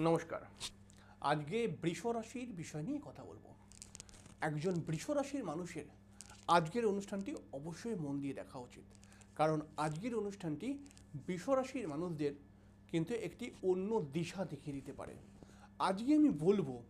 নমস্কার। আজকে বৃষ রাশির বিষয় নিয়ে কথা বলব। একজন বৃষ রাশির মানুষের আজকের অনুষ্ঠানটি অবশ্যই মন দিয়ে দেখা উচিত। কারণ আজকের অনুষ্ঠানটি বৃষ রাশির মানুষদের কিন্তু একটি অন্য দিশা দেখিয়ে দিতে পারে। আজকে আমি বলব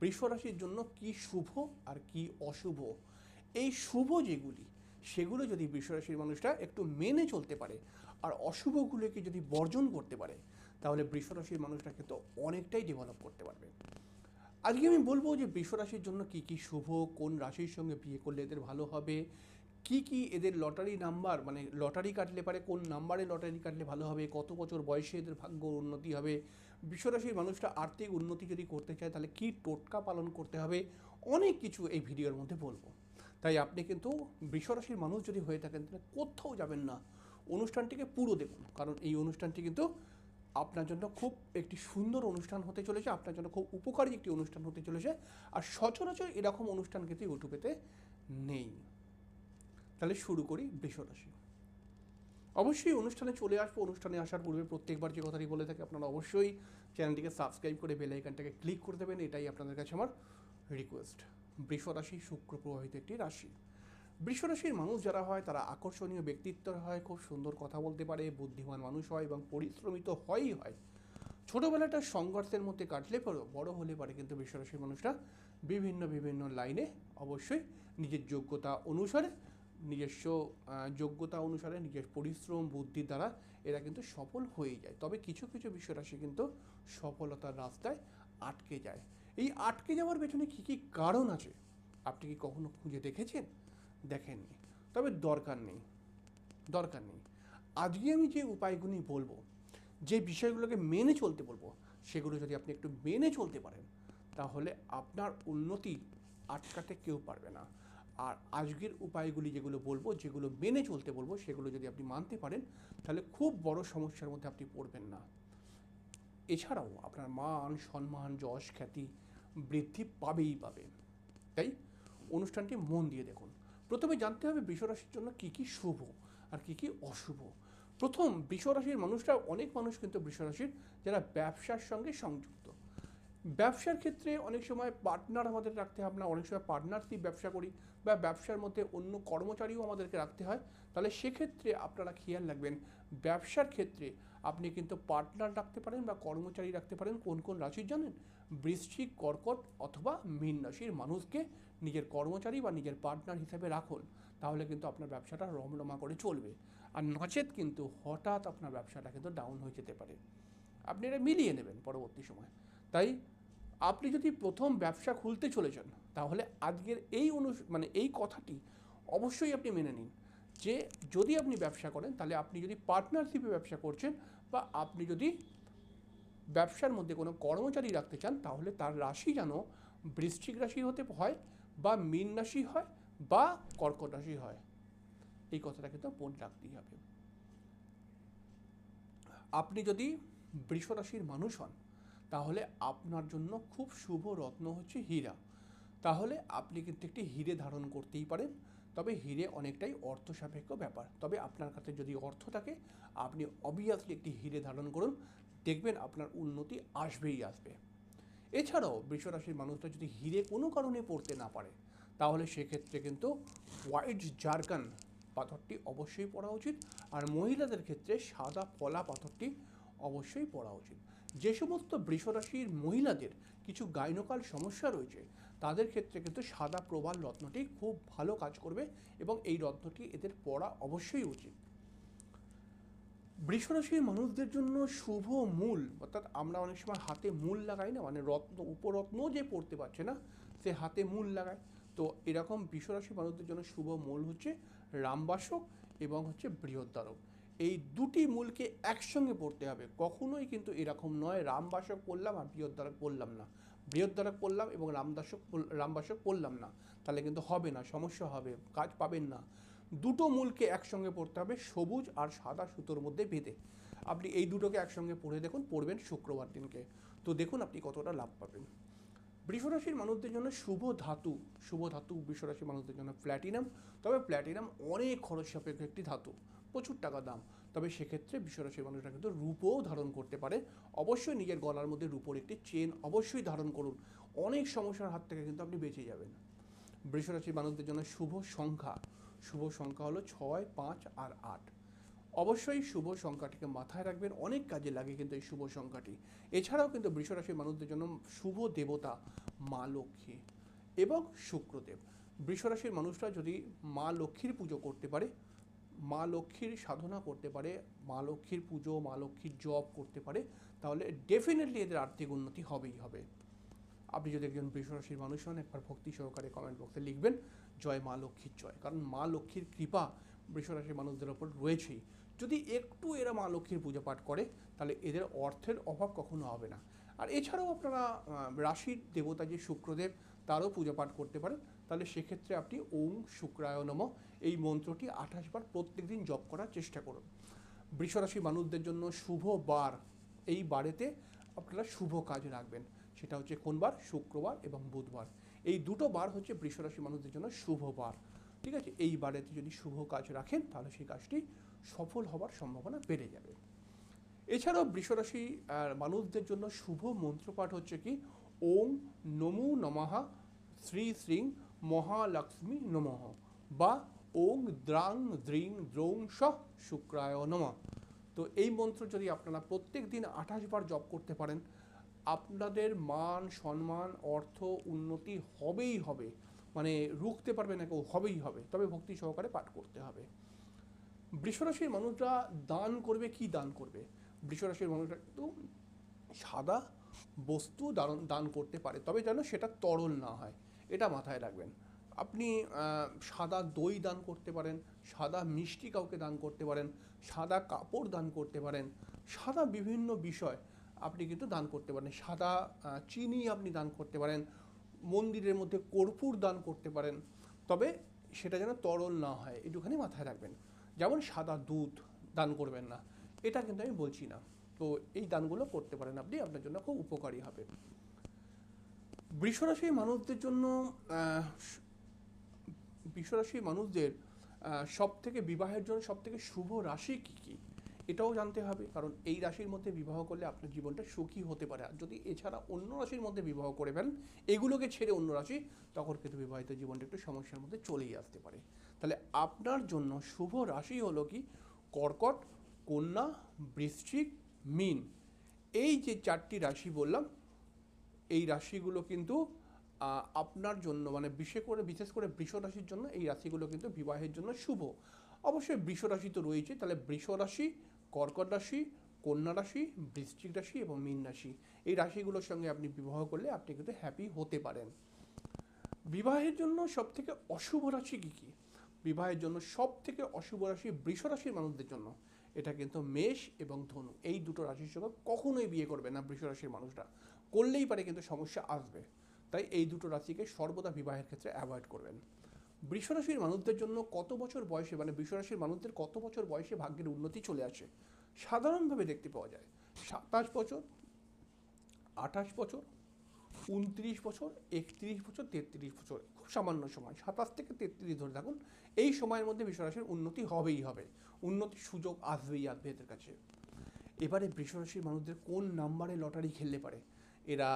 বৃষ রাশির জন্য কি শুভ আর কি অশুভ। এই শুভ যেগুলি, সেগুলো যদি বৃষরাশির মানুষরা একটু মেনে চলতে পারে, আর অশুভগুলোকে যদি বর্জন করতে পারে তাহলে বৃষরাশির মানুষরা কিন্তু অনেকটাই ডেভেলপ করতে পারবে। আজকে আমি বলব যে বৃষরাশির জন্য কি কি শুভ, কোন রাশির সঙ্গে বিয়ে করলে এদের ভালো হবে, কি কি এদের লটারি নাম্বার মানে লটারি কাটলে পারে, কোন নাম্বারে লটারি কাটলে ভালো হবে, কত বছর বয়সে এদের ভাগ্য উন্নতি হবে বিশ্বরাশির মানুষটা আর্থিক উন্নতি যদি করতে চায় তাহলে কি টোটকা পালন করতে হবে, অনেক কিছু এই ভিডিওর মধ্যে বলব। তাই আপনি কিন্তু বৃষরাশির মানুষ যদি হয়ে থাকেন তাহলে কোথাও যাবেন না, অনুষ্ঠানটিকে পুরো দেখুন, কারণ এই অনুষ্ঠানটি কিন্তু আপনার জন্য খুব একটি সুন্দর অনুষ্ঠান হতে চলেছে, আপনার জন্য খুব উপকারী একটি অনুষ্ঠান হতে চলেছে, আর সচরাচর এরকম অনুষ্ঠান কিন্তু ইউটিউবেতে নেই। তাহলে শুরু করি বৃষরাশি। অবশ্যই অনুষ্ঠানে চলে আসব, অনুষ্ঠানে আসার পূর্বে প্রত্যেকবার যে কথাটি বলে থাকি আপনারা অবশ্যই চ্যানেলটিকে সাবস্ক্রাইব করে বেল আইকনটাকে ক্লিক করে দেবেন, এটাই আপনাদের কাছে আমার রিকোয়েস্ট বৃষ রাশি শুক্র প্রবাহিত একটি রাশি। বৃষ রাশির মানুষ যারা হয়, তারা আকর্ষণীয় ব্যক্তিত্বের হয়, খুব সুন্দর কথা বলতে পারে, বুদ্ধিমান মানুষ হয় এবং পরিশ্রমিত হয়ই হয়। ছোটোবেলাটা সংঘর্ষের মধ্যে কাটলে পরেও বড় হলে পারে কিন্তু বৃষরাশির মানুষরা বিভিন্ন বিভিন্ন লাইনে অবশ্যই নিজের যোগ্যতা অনুসারে, নিজস্ব যোগ্যতা অনুসারে নিজের পরিশ্রম বুদ্ধি দ্বারা এরা কিন্তু সফল হয়ে যায়। তবে কিছু কিছু বিশ্বরাশি কিন্তু সফলতার রাস্তায় আটকে যায়। এই আটকে যাওয়ার পেছনে কী কী কারণ আছে? আপনি কি কখনো খুঁজে দেখেছেন? দেখেননি। তবে দরকার নেই দরকার নেই। আজকে আমি যে উপায়গুলি বলব, যে বিষয়গুলোকে মেনে চলতে বলব, সেগুলো যদি আপনি একটু মেনে চলতে পারেন, তাহলে আপনার উন্নতি আটকাতে কেউ পারবে না। আর আজকের উপায়গুলি যেগুলো বলব, যেগুলো মেনে চলতে বলব, সেগুলো যদি আপনি মানতে পারেন, তাহলে খুব বড় সমস্যার মধ্যে আপনি পড়বেন না। এছাড়াও আপনার মান, সম্মান, যশ, খ্যাতি বৃদ্ধি পাবেই পাবে তাই অনুষ্ঠানটি মন দিয়ে দেখুন। প্রথমে জানতে হবে বৃষরাশির জন্য কী কী শুভ আর কী কী অশুভ। প্রথম বৃষরাশির মানুষরা, অনেক মানুষ কিন্তু বৃষরাশির যারা ব্যবসার সঙ্গে সংযুক্ত। ব্যবসার ক্ষেত্রে অনেক সময় পার্টনার আমাদের রাখতে হয় না, অনেক সময় পার্টনার দিয়ে ব্যবসা করি বা ব্যবসার মধ্যে অন্য কর্মচারীও আমাদেরকে রাখতে হয়। তাহলে সেক্ষেত্রে আপনারা খেয়াল রাখবেন, ব্যবসার ক্ষেত্রে আপনি কিন্তু পার্টনার রাখতে পারেন বা কর্মচারী রাখতে পারেন, কোন কোন রাশির জানেন? বৃশ্চিক, কর্কট অথবা মীন রাশির মানুষকে নিজের কর্মচারী বা নিজের পার্টনার হিসেবে রাখুন। তাহলে কিন্তু আপনার ব্যবসাটা রমরমা করে চলবে। আর নচেত কিন্তু হঠাৎ আপনার ব্যবসাটা কিন্তু ডাউন হয়ে যেতে পারে। আপনি এটা মিলিয়ে নেবেন পরবর্তী সময়। তাই আপনি যদি প্রথম ব্যবসা খুলতে চলেছেন, তাহলে আজকের এই অনু মানে এই কথাটি অবশ্যই আপনি মেনে নিন। যে যদি আপনি ব্যবসা করেন, তাহলে আপনি যদি পার্টনারশিপে ব্যবসা করছেন বা আপনি যদি ব্যবসার মধ্যে কোনো কর্মচারী রাখতে চান, তাহলে তার রাশি যেন বৃশ্চিক রাশি হতে হয় বা মীন রাশি হয় বা কর্কট রাশি হয়। এই কথাটা কিন্তু মনে রাখতেই হবে। আপনি যদি বৃষ রাশির মানুষ হন, তাহলে আপনার জন্য খুব শুভ রত্ন হচ্ছে হীরা। তাহলে আপনি কিন্তু একটি হিরে ধারণ করতেই পারেন। তবে হিরে অনেকটাই অর্থ সাপেক্ষ ব্যাপার। তবে আপনার কাছে যদি অর্থ থাকে, আপনি অবভিয়াসলি একটি হিরে ধারণ করুন। দেখবেন আপনার উন্নতি আসবেই আসবে। এছাড়াও বৃষরাশির মানুষরা যদি হিরে কোনো কারণে পড়তে না পারে, তাহলে সেক্ষেত্রে কিন্তু হোয়াইট জার্কান পাথরটি অবশ্যই পড়া উচিত। আর মহিলাদের ক্ষেত্রে সাদা পলা পাথরটি অবশ্যই পড়া উচিত। যে সমস্ত বৃষরাশির মহিলাদের কিছু গাইনোকাল সমস্যা রয়েছে, তাদের ক্ষেত্রে কিন্তু সাদা প্রবাল রত্নটি খুব ভালো কাজ করবে এবং এই রত্নটি এদের পড়া অবশ্যই উচিত। বৃষরাশির মানুষদের জন্য শুভ মূল, অর্থাৎ আমরা অনেক সময় হাতে মূল লাগাই না মানে রত্ন, উপরত্ন যে পড়তে পারছে না, সে হাতে মূল লাগায়। তো এরকম বৃষরাশি মানুষদের জন্য শুভ মূল হচ্ছে রামবাসক এবং হচ্ছে বৃহদ্বারক। এই দুটি মূলকে একসঙ্গে পড়তে হবে। কখনোই কিন্তু এরকম নয় রামবাসক পড়লাম আর বৃহদ্বারক পড়লাম না। বৃহদ্বারক পড়লাম এবং রামদাসক রামবাসক পড়লাম না। তাহলে কিন্তু হবে না, সমস্যা হবে, কাজ পাবেন না। দুটো মূলকে একসঙ্গে পড়তে হবে, সবুজ আর সাদা সুতোর মধ্যে বেঁধে আপনি এই দুটোকে একসঙ্গে পড়ে দেখুন, পড়বেন শুক্রবার দিনকে। তো দেখুন আপনি কতটা লাভ পাবেন। বৃষরাশির মানুষদের জন্য শুভ ধাতু শুভ ধাতু বৃষরাশির মানুষদের জন্য প্ল্যাটিনাম তবে প্ল্যাটিনাম অনেক খরচ সাপেক্ষ একটি ধাতু। প্রচুর টাকা দাম। তবে সেক্ষেত্রে বিশ্বরাশির মানুষরা কিন্তু রূপও ধারণ করতে পারে। অবশ্যই নিজের গলার মধ্যে রূপোর একটি চেন অবশ্যই ধারণ করুন। অনেক সমস্যার হাত থেকে কিন্তু আপনি বেঁচে যাবেন। বৃষরাশির মানুষদের জন্য শুভ সংখ্যা। শুভ সংখ্যা হলো ছয়, পাঁচ আর আট। অবশ্যই শুভ সংখ্যাটিকে মাথায় রাখবেন। অনেক কাজে লাগে কিন্তু এই শুভ সংখ্যাটি। এছাড়াও কিন্তু বৃষরাশির মানুষদের জন্য শুভ দেবতা মা লক্ষ্মী এবং শুক্রদেব। বৃষরাশির মানুষরা যদি মা লক্ষ্মীর পুজো করতে পারে মা লক্ষ্মীর সাধনা করতে পারে, মা লক্ষ্মীর পুজো, মা লক্ষ্মীর জব করতে পারে, তাহলে ডেফিনেটলি এদের আর্থিক উন্নতি হবেই হবে। আপনি যদি একজন বৃষরাশির মানুষ হন, একবার ভক্তি সহকারে কমেন্ট বক্সে লিখবেন, জয় মা লক্ষ্মীর জয়। কারণ মা লক্ষ্মীর কৃপা বৃষরাশির মানুষদের ওপর রয়েছেই। যদি একটু এরা মা লক্ষ্মীর পুজো পাঠ করে, তাহলে এদের অর্থের অভাব কখনো হবে না। আর এছাড়াও আপনারা রাশির দেবতা যে শুক্রদেব, তারও পূজা পাঠ করতে পারেন। তাহলে সেক্ষেত্রে আপনি ওম শুক্রায় নম এই মন্ত্রটি আঠাশ বার প্রত্যেক দিন জপ করার চেষ্টা করুন। বৃষরাশি মানুষদের জন্য শুভ বার, এই বারেতে আপনারা শুভ কাজ রাখবেন। সেটা হচ্ছে কোন বার? শুক্রবার এবং বুধবার। এই দুটো বার হচ্ছে বৃষরাশি মানুষদের জন্য শুভ বার। ঠিক আছে? এই বারেতে যদি শুভ কাজ রাখেন, তাহলে সেই কাজটি সফল হওয়ার সম্ভাবনা বেড়ে যাবে। এছাড়াও বৃষরাশি মানুষদের জন্য শুভ মন্ত্রপাঠ হচ্ছে কি? ওম নমু নমঃ, শ্রী শ্রীং মহালক্ষ্মী নমঃ বা ওং দ্রাং দ্রিং দ্রৌং স শুক্রায় নমঃ। তো এই মন্ত্র যদি আপনারা প্রত্যেক দিন আঠাশ বার জপ করতে পারেন, আপনাদের মান, সম্মান, অর্থ, উন্নতি হবেই হবে। মানে রুখতে পারবে না কেউ, হবেই হবে। তবে ভক্তি সহকারে পাঠ করতে হবে। বৃষরাশির মানুষরা দান করবে কি দান করবে? বৃষরাশির মানুষরা কিন্তু সাদা বস্তু দান করতে পারে। তবে যেন সেটা তরল না হয়। এটা মাথায় রাখবেন। আপনি সাদা দই দান করতে পারেন, সাদা মিষ্টি কাউকে দান করতে পারেন, সাদা কাপড় দান করতে পারেন, সাদা বিভিন্ন বিষয় আপনি কিন্তু দান করতে পারেন। সাদা চিনি আপনি দান করতে পারেন, মন্দিরের মধ্যে কর্পূর দান করতে পারেন। তবে সেটা যেন তরল না হয় একটুখানি মাথায় রাখবেন। যেমন সাদা দুধ দান করবেন না, এটা কিন্তু আমি বলছি না। তো এই দানগুলো করতে পারেন আপনি, আপনার জন্য খুব উপকারী হবে। বৃষরাশির মানুষদের জন্য বৃষরাশির মানুষদের সব থেকে বিবাহের জন্য সব থেকে শুভ রাশি কী কী? এটাও জানতে হবে, কারণ এই রাশির মধ্যে বিবাহ করলে আপনার জীবনটা সুখী হতে পারে। আর যদি এছাড়া অন্য রাশির মধ্যে বিবাহ করে এগুলোকে ছেড়ে অন্য রাশি, তখন কিন্তু বিবাহিত জীবনটা একটু সমস্যার মধ্যে চলেই আসতে পারে। তাহলে আপনার জন্য শুভ রাশি হলো কি? কর্কট, কন্যা, বৃশ্চিক, মিন। এই যে চারটি রাশি বললাম এই রাশিগুলো কিন্তু আপনার জন্য মানে বিশেষ করে বিশেষ করে বৃষ রাশির জন্য এই রাশিগুলো কিন্তু বিবাহের জন্য শুভ। অবশ্যই বৃষ রাশি তো রয়েছে, তাহলে বৃষ রাশি, কর্কট রাশি, কন্যা রাশি, বৃশ্চিক রাশি এবং মীন রাশি, এই রাশিগুলোর সঙ্গে আপনি বিবাহ করলে আপনি কিন্তু হ্যাপি হতে পারেন। বিবাহের জন্য সব থেকে অশুভ রাশি কী কী? বিবাহের জন্য সব থেকে অশুভ রাশি বৃষ রাশির মানুষদের জন্য, এটা কিন্তু মেষ এবং ধনু, এই দুটো রাশির সঙ্গে কখনোই বিয়ে করবে না বৃষ রাশির মানুষরা। করলেই পারে কিন্তু সমস্যা আসবে। তাই এই দুটো রাশিকে সর্বদা বিবাহের ক্ষেত্রে অ্যাভয়েড করবেন। বৃষরাশির মানুষদের জন্য কত বছর বয়সে মানে বৃষরাশির মানুষদের কত বছর বয়সে ভাগ্যের উন্নতি চলে আসে, সাধারণভাবে দেখতে পাওয়া যায়। সাতাশ বছর, আঠাশ বছর, উনত্রিশ বছর, একত্রিশ বছর, তেত্রিশ বছর, খুব সামান্য সময়, সাতাশ থেকে তেত্রিশ ধরে থাকুন, এই সময়ের মধ্যে বৃষরাশির উন্নতি হবেই হবে উন্নতির সুযোগ আসবেই আসবে এদের কাছে। এবারে বৃষরাশির মানুষদের কোন নাম্বারে লটারি খেললে পারে এরা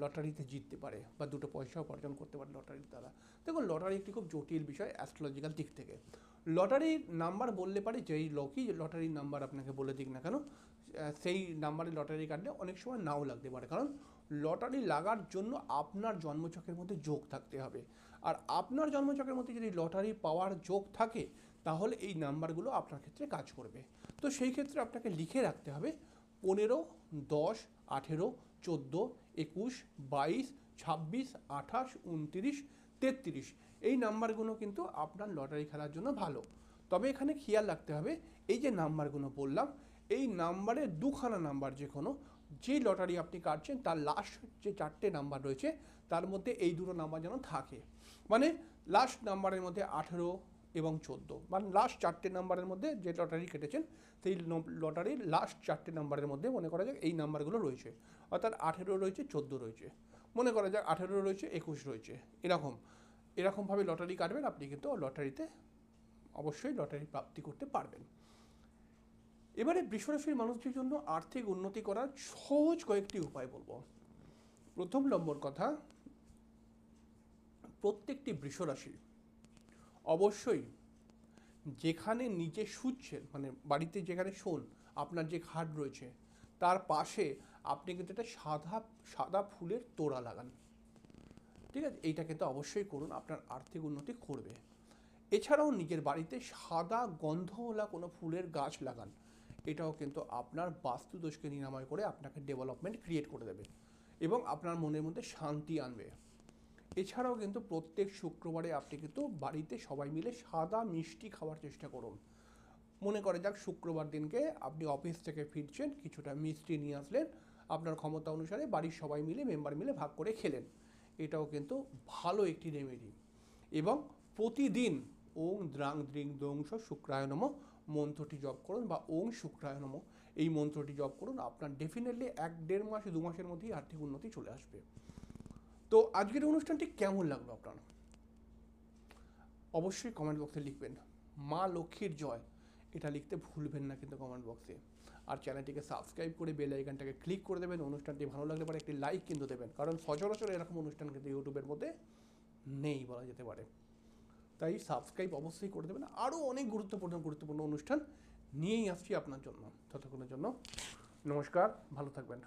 লটারিতে জিততে পারে বা দুটো পয়সা উপার্জন করতে পারে লটারির দ্বারা দেখুন, লটারি একটি খুব জটিল বিষয় অ্যাস্ট্রোলজিক্যাল দিক থেকে। লটারির নাম্বার বললে পারে যেই লোকই লটারির নাম্বার আপনাকে বলে দিক না কেন সেই নাম্বারে লটারি কাটলে অনেক সময় নাও লাগতে পারে। কারণ লটারি লাগার জন্য আপনার জন্মছকের মধ্যে যোগ থাকতে হবে। আর আপনার জন্মছকের মধ্যে যদি লটারি পাওয়ার যোগ থাকে, তাহলে এই নাম্বারগুলো আপনার ক্ষেত্রে কাজ করবে। তো সেই ক্ষেত্রে আপনাকে লিখে রাখতে হবে পনেরো, দশ, আঠেরো চোদ্দ, একুশ, বাইশ, ছাব্বিশ, আঠাশ, উনতিরিশ, তেত্রিশ। এই নাম্বারগুলো কিন্তু আপনার লটারি খেলার জন্য ভালো। তবে এখানে খেয়াল রাখতে হবে, এই যে নাম্বারগুলো বললাম, এই নাম্বারে দুখানা নাম্বার যে কোনো, যে লটারি আপনি কাটছেন, তার লাস্ট যে চারটে নাম্বার রয়েছে, তার মধ্যে এই দুটো নাম্বার যেন থাকে। মানে লাস্ট নাম্বারের মধ্যে আঠেরো এবং চোদ্দ। মানে লাস্ট চারটে নাম্বারের মধ্যে যে লটারি কেটেছেন, সেই লটারির লাস্ট চারটে নাম্বারের মধ্যে মনে করা যাক এই নাম্বারগুলো রয়েছে। অর্থাৎ আঠেরো রয়েছে, চোদ্দ রয়েছে। মনে করা যাক আঠেরো রয়েছে, একুশ রয়েছে। এরকম এরকমভাবে লটারি কাটবেন, আপনি কিন্তু লটারিতে অবশ্যই লটারি প্রাপ্তি করতে পারবেন। এবারে বৃষরাশির মানুষদের জন্য আর্থিক উন্নতি করার সহজ কয়েকটি উপায় বলব। প্রথম নম্বর কথা, প্রত্যেকটি বৃষরাশি অবশ্যই। যেখানে নিজে শুচ্ছেন মানে বাড়িতে যেখানে শোন, আপনার যে খাট রয়েছে, তার পাশে আপনি কিন্তু একটা সাদা সাদা ফুলের তোড়া লাগান। ঠিক আছে? এইটা কিন্তু অবশ্যই করুন, আপনার আর্থিক উন্নতি করবে এছাড়াও নিজের বাড়িতে সাদা গন্ধওয়ালা কোনো ফুলের গাছ লাগান। এটাও কিন্তু আপনার বাস্তুদোষকে নিরাময় করে আপনাকে ডেভেলপমেন্ট ক্রিয়েট করে দেবে এবং আপনার মনের মধ্যে শান্তি আনবে। এছাড়াও কিন্তু প্রত্যেক শুক্রবারে আপনি কিন্তু বাড়িতে সবাই মিলে সাদা মিষ্টি খাওয়ার চেষ্টা করুন। মনে করে যাক শুক্রবার দিনকে আপনি অফিস থেকে ফিরছেন, কিছুটা মিষ্টি নিয়ে আসলেন, আপনার ক্ষমতা অনুসারে বাড়ির সবাই মিলে, মেম্বার মিলে ভাগ করে খেলেন। এটাও কিন্তু ভালো একটি রেমেডি এবং প্রতিদিন ওং দ্রাং দ্রিং দংশ শুক্রায় নম মন্ত্রটি জপ করুন বা ওং শুক্রায় নম এই মন্ত্রটি জপ করুন, আপনার ডেফিনেটলি এক দেড় মাস, দু মাসের মধ্যেই আর্থিক উন্নতি চলে আসবে। তো আজকের অনুষ্ঠানটি কেমন লাগল আপনার? অবশ্যই কমেন্ট বক্সে লিখবেন। মা লক্ষ্মীর জয়। এটা লিখতে ভুলবেন না কিন্তু কমেন্ট বক্সে আর চ্যানেলটিকে সাবস্ক্রাইব করে বেল আইকনটাকে ক্লিক করে দেবেন। অনুষ্ঠানটি ভালো লাগলে পরে একটি লাইক কিন্তু দেবেন। কারণ সচরাচর এরকম অনুষ্ঠান কিন্তু ইউটিউবের মধ্যে নেই বলা যেতে পারে। তাই সাবস্ক্রাইব অবশ্যই করে দেবেন। আরও অনেক গুরুত্বপূর্ণ গুরুত্বপূর্ণ অনুষ্ঠান নিয়েই আসছি আপনার জন্য, ততক্ষণের জন্য। নমস্কার, ভালো থাকবেন।